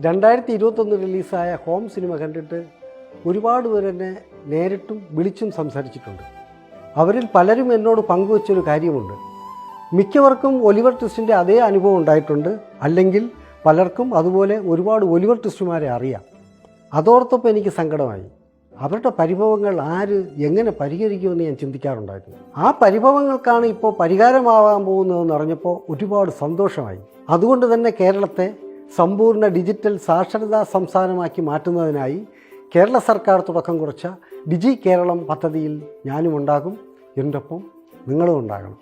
രണ്ടായിരത്തി ഇരുപത്തൊന്ന് റിലീസായ ഹോം സിനിമ കണ്ടിട്ട് ഒരുപാട് പേർ എന്നെ നേരിട്ടും വിളിച്ചും സംസാരിച്ചിട്ടുണ്ട്. അവരിൽ പലരും എന്നോട് പങ്കുവച്ചൊരു കാര്യമുണ്ട്. മിക്കവർക്കും ഒലിവർ ട്വിസ്റ്റിന്റെ അതേ അനുഭവം ഉണ്ടായിട്ടുണ്ട്. അല്ലെങ്കിൽ പലർക്കും അതുപോലെ ഒരുപാട് ഒലിവർ ട്വിസ്റ്റുമാരെ അറിയാം. അതോർത്തപ്പോൾ എനിക്ക് സങ്കടമായി. അവരുടെ പരിഭവങ്ങൾ ആര് എങ്ങനെ പരിഹരിക്കുമെന്ന് ഞാൻ ചിന്തിക്കാറുണ്ടായിരുന്നു. ആ പരിഭവങ്ങൾക്കാണ് ഇപ്പോൾ പരിഹാരമാവാൻ പോകുന്നതെന്ന് അറിഞ്ഞപ്പോൾ ഒരുപാട് സന്തോഷമായി. അതുകൊണ്ട് തന്നെ കേരളത്തെ സമ്പൂർണ ഡിജിറ്റൽ സാക്ഷരതാ സംസ്ഥാനമാക്കി മാറ്റുന്നതിനായി കേരള സർക്കാർ തുടക്കം കുറിച്ച ഡിജി കേരളം പദ്ധതിയിൽ ഞാനും ഉണ്ടാകും എന്റെ ഒപ്പം നിങ്ങളും ഉണ്ടാകണം.